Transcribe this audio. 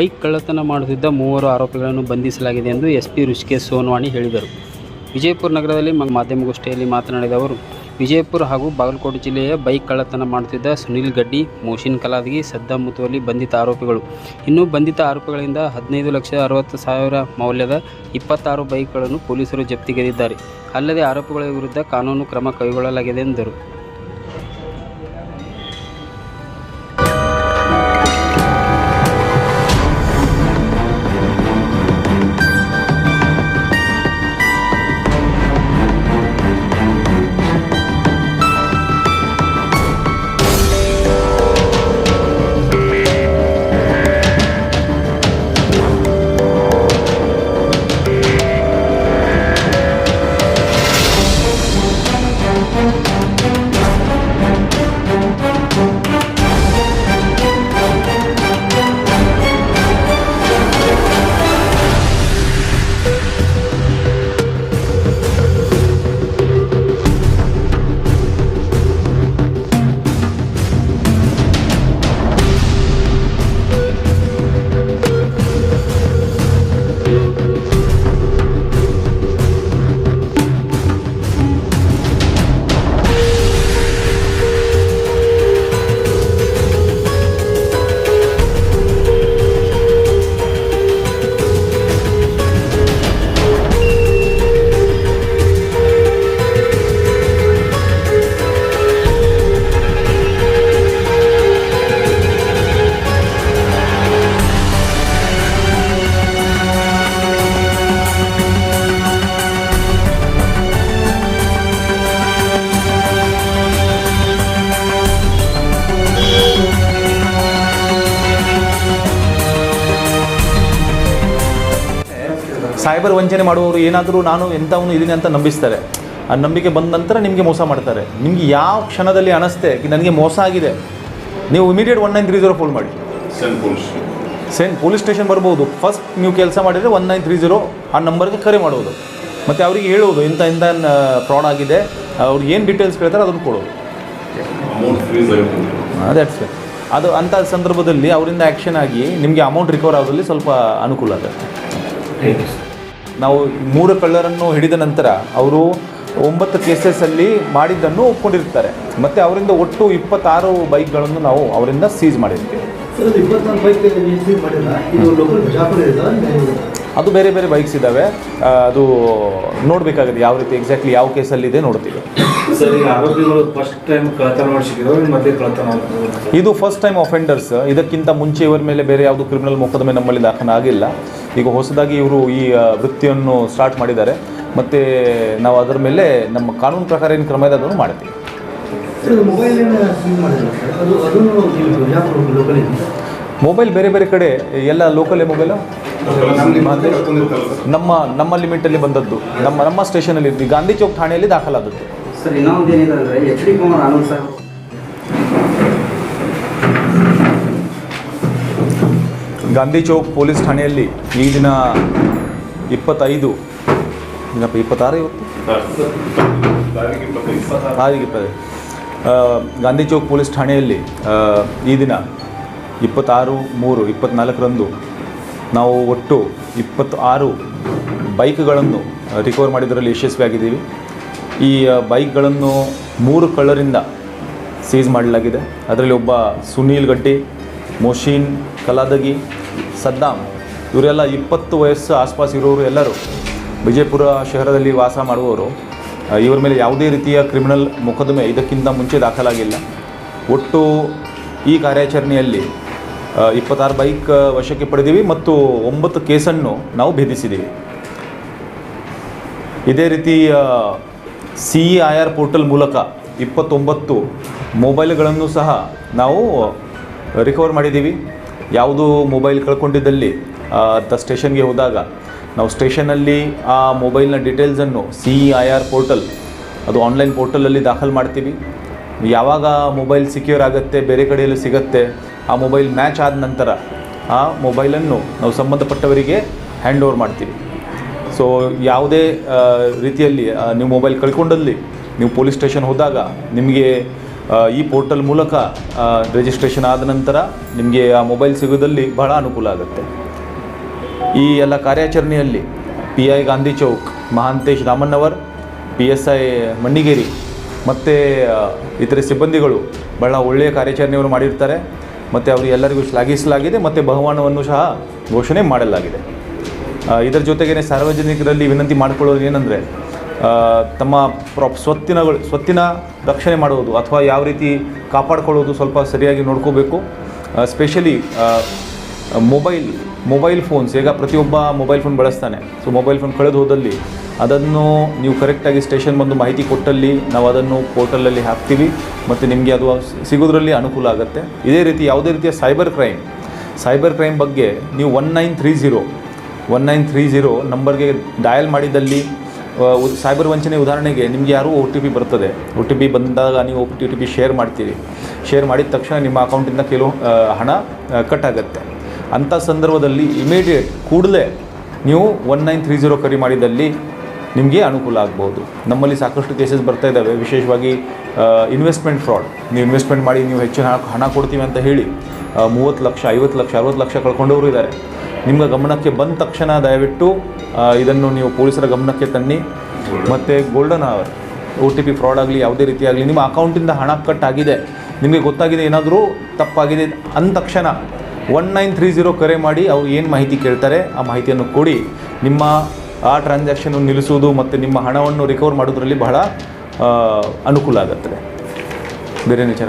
Bike ಕಳ್ಳತನ ಮಾಡುತ್ತಿದ್ದ ಮೂವರು ಆರೋಪಿಗಳನ್ನು ಬಂಧಿಸಲಾಗಿದೆ ಎಂದು ಎಸ್ ಪಿ ಋಷಿಕೇಶ್ ಸೋನ್ವಾಣಿ ಹೇಳಿದರು. ವಿಜಯಪುರ ನಗರದಲ್ಲಿ ಮಾಧ್ಯಮಗೋಷ್ಠಿಯಲ್ಲಿ ಮಾತನಾಡಿದ ಅವರು, ವಿಜಯಪುರ ಹಾಗೂ ಬಾಗಲಕೋಟೆ ಜಿಲ್ಲೆಯ ಬೈಕ್ ಕಳ್ಳತನ ಮಾಡುತ್ತಿದ್ದ ಸುನಿಲ್ ಗಡ್ಡಿ ಮೋಷಿನ್ ಕಲಾದಗಿ, ಸದ್ದಾ ಮುತುವಲ್ಲಿ ಬಂಧಿತ ಆರೋಪಿಗಳು. ಇನ್ನು ಬಂಧಿತ ಆರೋಪಿಗಳಿಂದ ಹದಿನೈದು ಲಕ್ಷ ಅರವತ್ತು ಸಾವಿರ ಮೌಲ್ಯದ ಇಪ್ಪತ್ತಾರು ಬೈಕ್ಗಳನ್ನು ಪೊಲೀಸರು ಜಪ್ತಿಗೆದಿದ್ದಾರೆ ಅಲ್ಲದೆ ಆರೋಪಿಗಳ ವಿರುದ್ಧ ಕಾನೂನು ಕ್ರಮ ಕೈಗೊಳ್ಳಲಾಗಿದೆ ಎಂದರು. ಸೈಬರ್ ವಂಚನೆ ಮಾಡುವವರು ಏನಾದರೂ ನಾನು ಎಂಥವನು ಇದ್ದೀನಿ ಅಂತ ನಂಬಿಸ್ತಾರೆ. ಆ ನಂಬಿಕೆ ಬಂದ ನಂತರ ನಿಮಗೆ ಮೋಸ ಮಾಡ್ತಾರೆ. ನಿಮಗೆ ಯಾವ ಕ್ಷಣದಲ್ಲಿ ಅನಿಸ್ತೆ ಕಿ ನನಗೆ ಮೋಸ ಆಗಿದೆ. ನೀವು immediate one nine three zero phone ಮಾಡಿ. ಸೆನ್ ಪೊಲೀಸ್ ಸ್ಟೇಷನ್ ಬರ್ಬೋದು. ಫಸ್ಟ್ ನೀವು ಕೆಲಸ ಮಾಡಿದರೆ ಒನ್ ನೈನ್ ತ್ರೀ ಜೀರೋ ಆ ನಂಬರ್ಗೆ ಕರೆ ಮಾಡೋದು. ಮತ್ತು ಅವರಿಗೆ ಹೇಳೋದು ಇಂಥ ಇಂಥ ಫ್ರಾಡ್ ಆಗಿದೆ. ಅವ್ರು ಏನು ಡೀಟೇಲ್ಸ್ ಕೇಳ್ತಾರೆ ಅದನ್ನು ಕೊಡೋದು. ಅದೇ ಅದು ಅಂಥ ಸಂದರ್ಭದಲ್ಲಿ ಅವರಿಂದ ಆ್ಯಕ್ಷನ್ ಆಗಿ ನಿಮಗೆ ಅಮೌಂಟ್ ರಿಕವರ್ ಆಗೋದಲ್ಲಿ ಸ್ವಲ್ಪ ಅನುಕೂಲ ಆಗುತ್ತೆ. ನಾವು ಮೂರು ಕಳ್ಳರನ್ನು ಹಿಡಿದ ನಂತರ ಅವರು ಒಂಬತ್ತು ಕೇಸಸ್ಸಲ್ಲಿ ಮಾಡಿದ್ದನ್ನು ಒಪ್ಕೊಂಡಿರ್ತಾರೆ. ಮತ್ತು ಅವರಿಂದ ಒಟ್ಟು ಇಪ್ಪತ್ತಾರು ಬೈಕ್ಗಳನ್ನು ನಾವು ಅವರಿಂದ ಸೀಸ್ ಮಾಡಿರ್ತೀವಿ. ಸರ್ ಅದು ಇದು ಇದೆ ಬೇರೆ ಬೇರೆ ಬೈಕ್ಸ್ ಇದ್ದಾವೆ ಅದು ನೋಡಬೇಕಾಗುತ್ತೆ ಯಾವ ರೀತಿ ಎಕ್ಸಾಕ್ಟ್ಲಿ ಯಾವ ಕೇಸಲ್ಲಿದೆ ನೋಡ್ತೀವಿ. ಮಾಡಿಸಿದ್ರು ಮತ್ತೆ ಕಳ್ಳತನ ಇದು ಫಸ್ಟ್ ಟೈಮ್ ಅಫೆಂಡರ್ಸ್ ಇದಕ್ಕಿಂತ ಮುಂಚೆ ಇವರ ಮೇಲೆ ಬೇರೆ ಯಾವುದು ಕ್ರಿಮಿನಲ್ ಮೊಕದ್ದಮೆ ನಮ್ಮಲ್ಲಿ ದಾಖಲಾಗಿಲ್ಲ. ಈಗ ಹೊಸದಾಗಿ ಇವರು ಈ ವೃತ್ತಿಯನ್ನು ಸ್ಟಾರ್ಟ್ ಮಾಡಿದ್ದಾರೆ. ಮತ್ತು ನಾವು ಅದರ ಮೇಲೆ ನಮ್ಮ ಕಾನೂನು ಪ್ರಕಾರ ಏನು ಕ್ರಮ ಇದೆ ಅದನ್ನು ಮಾಡ್ತೀವಿ. ಮೊಬೈಲ್ ಬೇರೆ ಬೇರೆ ಕಡೆ ಎಲ್ಲ ಲೋಕಲೇ ಮೊಬೈಲು ನಮ್ಮ ನಮ್ಮ ಲಿಮಿಟಲ್ಲಿ ಬಂದದ್ದು. ನಮ್ಮ ನಮ್ಮ ಸ್ಟೇಷನಲ್ಲಿ ಇದ್ವಿ ಗಾಂಧಿ ಚೌಕ್ ಠಾಣೆಯಲ್ಲಿ ದಾಖಲಾದದ್ದು. ಸರ್ ಇನ್ನೊಂದು ಏನಿದೆ H D Kumar Anand sir. Gandhi Chowk police ಠಾಣೆಯಲ್ಲಿ ಈ ದಿನ ಇಪ್ಪತ್ತೈದು ಏನಪ್ಪ ಇಪ್ಪತ್ತಾರು ಇವತ್ತು? ತಾರೀಕು ಇಪ್ಪತ್ತೈದು. ಗಾಂಧಿ ಚೌಕ್ ಪೊಲೀಸ್ ಠಾಣೆಯಲ್ಲಿ ಈ ದಿನ ಇಪ್ಪತ್ತಾರು, ಮೂರು ಇಪ್ಪತ್ತ್ನಾಲ್ಕರಂದು ನಾವು ಒಟ್ಟು ಇಪ್ಪತ್ತು ಆರು ಬೈಕ್ಗಳನ್ನು ರಿಕವರ್ ಮಾಡಿದ್ರಲ್ಲಿ ಯಶಸ್ವಿಯಾಗಿದ್ದೀವಿ ಈ ಬೈಕ್ಗಳನ್ನು ಮೂರು ಕಳ್ಳರಿಂದ ಸೀಸ್ ಮಾಡಲಾಗಿದೆ. ಅದರಲ್ಲಿ ಒಬ್ಬ ಸುನೀಲ್ ಗಡ್ಡಿ, ಮೊಶೀನ್, ಕಲಾದಗಿ, ಸದ್ದಾಮ್, ಇವರೆಲ್ಲ ಇಪ್ಪತ್ತು ವಯಸ್ಸು ಆಸ್ಪಾಸ್ ಇರೋರು ಎಲ್ಲರೂ ವಿಜಯಪುರ ಶಹರದಲ್ಲಿ ವಾಸ ಮಾಡುವವರು ಇವರ ಮೇಲೆ ಯಾವುದೇ ರೀತಿಯ ಕ್ರಿಮಿನಲ್ ಮೊಕದ್ದಮೆ ಇದಕ್ಕಿಂತ ಮುಂಚೆ ದಾಖಲಾಗಿಲ್ಲ. ಒಟ್ಟು ಈ ಕಾರ್ಯಾಚರಣೆಯಲ್ಲಿ ಇಪ್ಪತ್ತಾರು ಬೈಕ್ ವಶಕ್ಕೆ ಪಡೆದೀವಿ ಮತ್ತು ಒಂಬತ್ತು ಕೇಸನ್ನು ನಾವು ಭೇದಿಸಿದ್ದೀವಿ ಇದೇ ರೀತಿ C E I R portal ಮೂಲಕ ಇಪ್ಪತ್ತೊಂಬತ್ತು ಮೊಬೈಲ್ಗಳನ್ನು ಸಹ ನಾವು ರಿಕವರ್ ಮಾಡಿದ್ದೀವಿ ಯಾವುದು ಮೊಬೈಲ್ ಕಳ್ಕೊಂಡಿದ್ದಲ್ಲಿ ಆ, ತ ಸ್ಟೇಷನ್ಗೆ ಹೋದಾಗ ನಾವು ಸ್ಟೇಷನಲ್ಲಿ ಆ ಮೊಬೈಲ್ನ ಡೀಟೇಲ್ಸನ್ನು C E I R portal, ಅದು ಆನ್ಲೈನ್ ಪೋರ್ಟಲಲ್ಲಿ ದಾಖಲು ಮಾಡ್ತೀವಿ. ಯಾವಾಗ ಮೊಬೈಲ್ ಸಿಕ್ಯೂರ್ ಆಗುತ್ತೆ, ಬೇರೆ ಕಡೆಯಲ್ಲೂ ಸಿಗುತ್ತೆ, ಆ ಮೊಬೈಲ್ ಮ್ಯಾಚ್ ಆದ ನಂತರ ಆ ಮೊಬೈಲನ್ನು ನಾವು ಸಂಬಂಧಪಟ್ಟವರಿಗೆ ಹ್ಯಾಂಡ್ ಓವರ್ ಮಾಡ್ತೀವಿ. ಸೊ ಯಾವುದೇ ರೀತಿಯಲ್ಲಿ ನೀವು ಮೊಬೈಲ್ ಕಳ್ಕೊಂಡಲ್ಲಿ ನೀವು ಪೊಲೀಸ್ ಸ್ಟೇಷನ್ ಹೋದಾಗ ನಿಮಗೆ ಈ ಪೋರ್ಟಲ್ ಮೂಲಕ ರಿಜಿಸ್ಟ್ರೇಷನ್ ಆದ ನಂತರ ನಿಮಗೆ ಆ ಮೊಬೈಲ್ ಸಿಗೋದಲ್ಲಿ ಬಹಳ ಅನುಕೂಲ ಆಗುತ್ತೆ. ಈ ಎಲ್ಲ ಕಾರ್ಯಾಚರಣೆಯಲ್ಲಿ P I Gandhi Chowk, Mahantesh Ramannavar P S I Mannigeri ಮತ್ತು ಇತರೆ ಸಿಬ್ಬಂದಿಗಳು ಬಹಳ ಒಳ್ಳೆಯ ಕಾರ್ಯಾಚರಣೆಯನ್ನು ಮಾಡಿರ್ತಾರೆ. ಮತ್ತು ಅವರು ಎಲ್ಲರಿಗೂ ಶ್ಲಾಘಿಸಲಾಗಿದೆ ಮತ್ತು ಬಹುಮಾನವನ್ನು ಸಹ ಘೋಷಣೆ ಮಾಡಲಾಗಿದೆ. ಇದರ ಜೊತೆಗೇ ಸಾರ್ವಜನಿಕರಲ್ಲಿ ವಿನಂತಿ ಮಾಡಿಕೊಳ್ಳೋದು ಏನಂದರೆ ತಮ್ಮ ಪ್ರಾಪ್ ಸ್ವತ್ತಿನಗಳು, ಸ್ವತ್ತಿನ ರಕ್ಷಣೆ ಮಾಡುವುದು ಅಥವಾ ಯಾವ ರೀತಿ ಕಾಪಾಡ್ಕೊಳ್ಳೋದು ಸ್ವಲ್ಪ ಸರಿಯಾಗಿ ನೋಡ್ಕೋಬೇಕು. ಸ್ಪೆಷಲಿ ಮೊಬೈಲ್ ಮೊಬೈಲ್ ಫೋನ್ಸ್ ಈಗ ಪ್ರತಿಯೊಬ್ಬ ಮೊಬೈಲ್ ಫೋನ್ ಬಳಸ್ತಾನೆ. ಸೊ ಮೊಬೈಲ್ ಫೋನ್ ಕಳೆದು ಹೋದಲ್ಲಿ ಅದನ್ನು ನೀವು ಕರೆಕ್ಟಾಗಿ ಸ್ಟೇಷನ್ ಬಂದು ಮಾಹಿತಿ ಕೊಟ್ಟಲ್ಲಿ ನಾವು ಅದನ್ನು ಪೋರ್ಟಲಲ್ಲಿ ಹಾಕ್ತೀವಿ. ಮತ್ತು ನಿಮಗೆ ಅದು ಸಿಗೋದ್ರಲ್ಲಿ ಅನುಕೂಲ ಆಗುತ್ತೆ. ಇದೇ ರೀತಿ ಯಾವುದೇ ರೀತಿಯ ಸೈಬರ್ ಕ್ರೈಮ್ ಸೈಬರ್ ಕ್ರೈಮ್ ಬಗ್ಗೆ ನೀವು one nine three zero one nine three zero ನಂಬರ್ಗೆ ಡಯಲ್ ಮಾಡಿದಲ್ಲಿ ಸೈಬರ್ ವಂಚನೆ ಉದಾಹರಣೆಗೆ ನಿಮಗೆ ಯಾರೂ ಒ ಟಿ ಪಿ ಬರ್ತದೆ. ಒ ಟಿ ಪಿ ಬಂದಾಗ ನೀವು ಒ ಟಿ ಪಿ ಶೇರ್ ಮಾಡ್ತೀರಿ. ಶೇರ್ ಮಾಡಿದ ತಕ್ಷಣ ನಿಮ್ಮ ಅಕೌಂಟಿಂದ ಕೆಲವು ಹಣ ಕಟ್ ಆಗುತ್ತೆ. ಅಂಥ ಸಂದರ್ಭದಲ್ಲಿ ಇಮಿಡಿಯೇಟ್ ಕೂಡಲೇ ನೀವು ಒನ್ ನೈನ್ ತ್ರೀ ಝೀರೋ ಕರೆ ಮಾಡಿದಲ್ಲಿ ನಿಮಗೆ ಅನುಕೂಲ ಆಗ್ಬೋದು. ನಮ್ಮಲ್ಲಿ ಸಾಕಷ್ಟು ಕೇಸಸ್ ಬರ್ತಾ ಇದ್ದಾವೆ. ವಿಶೇಷವಾಗಿ ಇನ್ವೆಸ್ಟ್ಮೆಂಟ್ ಫ್ರಾಡ್ ನೀವು ಇನ್ವೆಸ್ಟ್ಮೆಂಟ್ ಮಾಡಿ ನೀವು ಹೆಚ್ಚಿನ ಹಣ ಕೊಡ್ತೀವಿ ಅಂತ ಹೇಳಿ ಮೂವತ್ತು ಲಕ್ಷ, ಐವತ್ತು ಲಕ್ಷ, ಅರವತ್ತು ಲಕ್ಷ ಕಳ್ಕೊಂಡವರು ಇದ್ದಾರೆ ನಿಮ್ಮ ಗಮನಕ್ಕೆ ಬಂದ ತಕ್ಷಣ ದಯವಿಟ್ಟು ಇದನ್ನು ನೀವು ಪೊಲೀಸರ ಗಮನಕ್ಕೆ ತನ್ನಿ. ಮತ್ತು golden hour O T P fraud ಆಗಲಿ, ಯಾವುದೇ ರೀತಿಯಾಗಲಿ ನಿಮ್ಮ ಅಕೌಂಟಿಂದ ಹಣ ಕಟ್ ಆಗಿದೆ. ನಿಮಗೆ ಗೊತ್ತಾಗಿದೆ ಏನಾದರೂ ತಪ್ಪಾಗಿದೆ ಅಂದ ತಕ್ಷಣ ಒನ್ ನೈನ್ ತ್ರೀ ಝೀರೋ ಕರೆ ಮಾಡಿ ಅವರು ಏನು ಮಾಹಿತಿ ಕೇಳ್ತಾರೆ ಆ ಮಾಹಿತಿಯನ್ನು ಕೊಡಿ. ನಿಮ್ಮ, ಆ ಟ್ರಾನ್ಸಾಕ್ಷನ್ ನಿಲ್ಲಿಸುವುದು ಮತ್ತು ನಿಮ್ಮ ಹಣವನ್ನು ರಿಕವರ್ ಮಾಡೋದ್ರಲ್ಲಿ ಬಹಳ ಅನುಕೂಲ ಆಗುತ್ತದೆ. ಬೇರೆ ವಿಚಾರ?